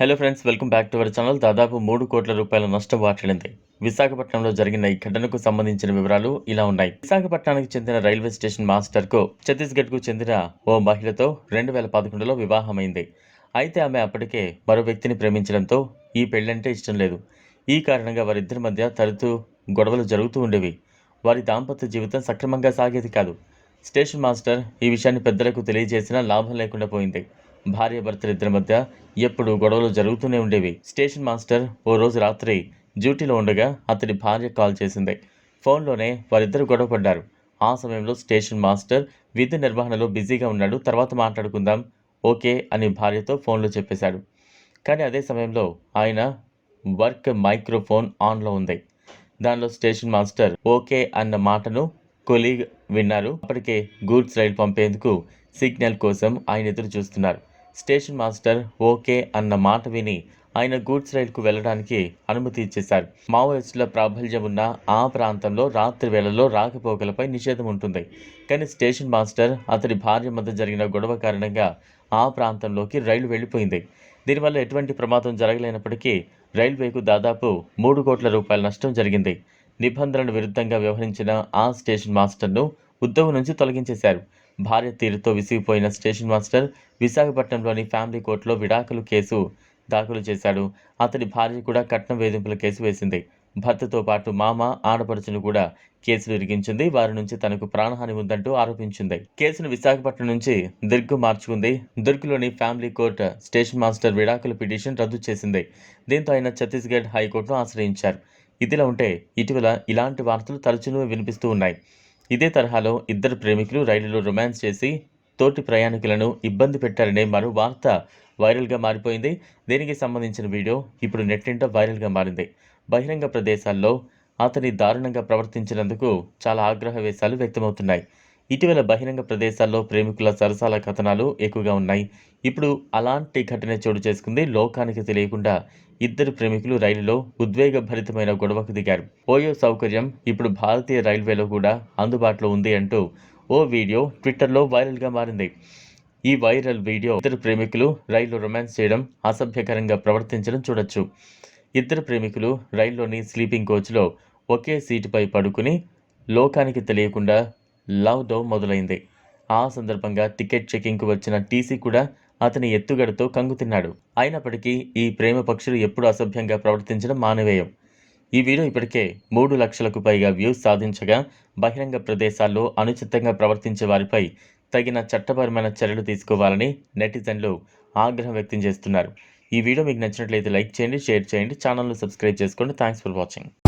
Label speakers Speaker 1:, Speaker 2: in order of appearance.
Speaker 1: Hello friends welcome back to our channel దాదాపు మూడు కోట్ల రూపాయల నష్టం వాటిల్లింది. విశాఖపట్నంలో జరిగిన ఈ ఘటనకు సంబంధించిన వివరాలు ఇలా ఉన్నాయి. విశాఖపట్నానికి చెందిన రైల్వే స్టేషన్ మాస్టర్కు ఛత్తీస్గఢ్కు చెందిన ఓ మహిళతో రెండు వేల పదకొండులో వివాహమైంది. అయితే ఆమె అప్పటికే మరో వ్యక్తిని ప్రేమించడంతో ఈ పెళ్ళంటే ఇష్టం లేదు. ఈ కారణంగా వారిద్దరి మధ్య తరచూ గొడవలు జరుగుతూ ఉండేవి. వారి దాంపత్య జీవితం సక్రమంగా సాగేది కాదు. స్టేషన్ మాస్టర్ ఈ విషయాన్ని పెద్దలకు తెలియజేసినా లాభం లేకుండా పోయింది. భార్య భర్తలిద్దరి మధ్య ఎప్పుడు గొడవలు జరుగుతూనే ఉండేవి. స్టేషన్ మాస్టర్ ఓ రోజు రాత్రి డ్యూటీలో ఉండగా అతడి భార్య కాల్ చేసింది. ఫోన్లోనే వారిద్దరు గొడవ పడ్డారు. ఆ సమయంలో స్టేషన్ మాస్టర్ విధి నిర్వహణలో బిజీగా ఉన్నాడు. తర్వాత మాట్లాడుకుందాం ఓకే అని భార్యతో ఫోన్లో చెప్పేశాడు. కానీ అదే సమయంలో ఆయన వర్క్ మైక్రోఫోన్ ఆన్లో ఉంది. దానిలో స్టేషన్ మాస్టర్ ఓకే అన్న మాటను కొలీగ్ విన్నారు. అప్పటికే గూడ్స్ రైలు పంపేందుకు సిగ్నల్ కోసం ఆయన ఎదురు చూస్తున్నారు. స్టేషన్ మాస్టర్ ఓకే అన్న మాట విని ఆయన గూడ్స్ రైలుకు వెళ్ళడానికి అనుమతి ఇచ్చేశారు. మావోయిస్టుల ప్రాబల్యం ఉన్న ఆ ప్రాంతంలో రాత్రి వేళలో రాకపోకలపై నిషేధం ఉంటుంది. కానీ స్టేషన్ మాస్టర్ అతడి భార్య మధ్య జరిగిన గొడవ కారణంగా ఆ ప్రాంతంలోకి రైలు వెళ్ళిపోయింది. దీనివల్ల ఎటువంటి ప్రమాదం జరగలేనప్పటికీ రైల్వేకు దాదాపు మూడు కోట్ల రూపాయల నష్టం జరిగింది. నిబంధనల విరుద్ధంగా వ్యవహరించిన ఆ స్టేషన్ మాస్టర్ను ఉద్యోగం నుంచి తొలగించేశారు. భార్య తీరుతో విసిగిపోయిన స్టేషన్ మాస్టర్ విశాఖపట్నంలోని ఫ్యామిలీ కోర్టులో విడాకులు కేసు దాఖలు చేశాడు. అతడి భార్య కూడా కట్నం వేధింపుల కేసు వేసింది. భర్తతో పాటు మామ ఆడపడుచును కూడా కేసులు ఇరిగించింది వారి నుంచి తనకు ప్రాణహాని ఉందంటూ ఆరోపించింది. కేసును విశాఖపట్నం నుంచి దుర్గు మార్చుకుంది. దుర్గులోని ఫ్యామిలీ కోర్టు స్టేషన్ మాస్టర్ విడాకుల పిటిషన్ రద్దు చేసింది. దీంతో ఆయన ఛత్తీస్గఢ్ హైకోర్టును ఆశ్రయించారు. ఇదిలా ఉంటే ఇటీవల ఇలాంటి వార్తలు తరచుగా వినిపిస్తూ ఉన్నాయి. ఇదే తరహాలో ఇద్దరు ప్రేమికులు రైలులో రొమాన్స్ చేసి తోటి ప్రయాణికులను ఇబ్బంది పెట్టారనే మరో వార్త వైరల్గా మారిపోయింది. దీనికి సంబంధించిన వీడియో ఇప్పుడు నెట్టింట వైరల్గా మారింది. బహిరంగ ప్రదేశాల్లో అతని దారుణంగా ప్రవర్తించినందుకు చాలా ఆగ్రహవేశాలు వ్యక్తమవుతున్నాయి. ఇటీవల బహిరంగ ప్రదేశాల్లో ప్రేమికుల సరసాల కథనాలు ఎక్కువగా ఉన్నాయి. ఇప్పుడు అలాంటి ఘటన చోటు చేసుకుంది. లోకానికి తెలియకుండా ఇద్దరు ప్రేమికులు రైలులో ఉద్వేగభరితమైన గొడవకు దిగారు. ఓయో సౌకర్యం ఇప్పుడు భారతీయ రైల్వేలో కూడా అందుబాటులో ఉంది అంటూ ఓ వీడియో ట్విట్టర్లో వైరల్గా మారింది. ఈ వైరల్ వీడియో ఇద్దరు ప్రేమికులు రైల్లో రొమాన్స్ చేయడం అసభ్యకరంగా ప్రవర్తించడం చూడొచ్చు. ఇద్దరు ప్రేమికులు రైల్లోని స్లీపింగ్ కోచ్లో ఒకే సీటుపై పడుకుని లోకానికి తెలియకుండా లవ్ డో మొదలైంది. ఆ సందర్భంగా టికెట్ చెకింగ్కు వచ్చిన టీసీ కూడా అతని ఎత్తుగడతో కంగుతిన్నాడు అయినప్పటికీ ఈ ప్రేమ పక్షులు ఎప్పుడూ అసభ్యంగా ప్రవర్తించడం మానవేయం. ఈ వీడియో ఇప్పటికే మూడు లక్షలకు పైగా వ్యూస్ సాధించగా బహిరంగ ప్రదేశాల్లో అనుచితంగా ప్రవర్తించే వారిపై తగిన చట్టపరమైన చర్యలు తీసుకోవాలని నెటిజన్లు ఆగ్రహం వ్యక్తం చేస్తున్నారు. ఈ వీడియో మీకు నచ్చినట్లయితే లైక్ చేయండి షేర్ చేయండి ఛానల్ను సబ్స్క్రైబ్ చేసుకోండి. Thanks for watching.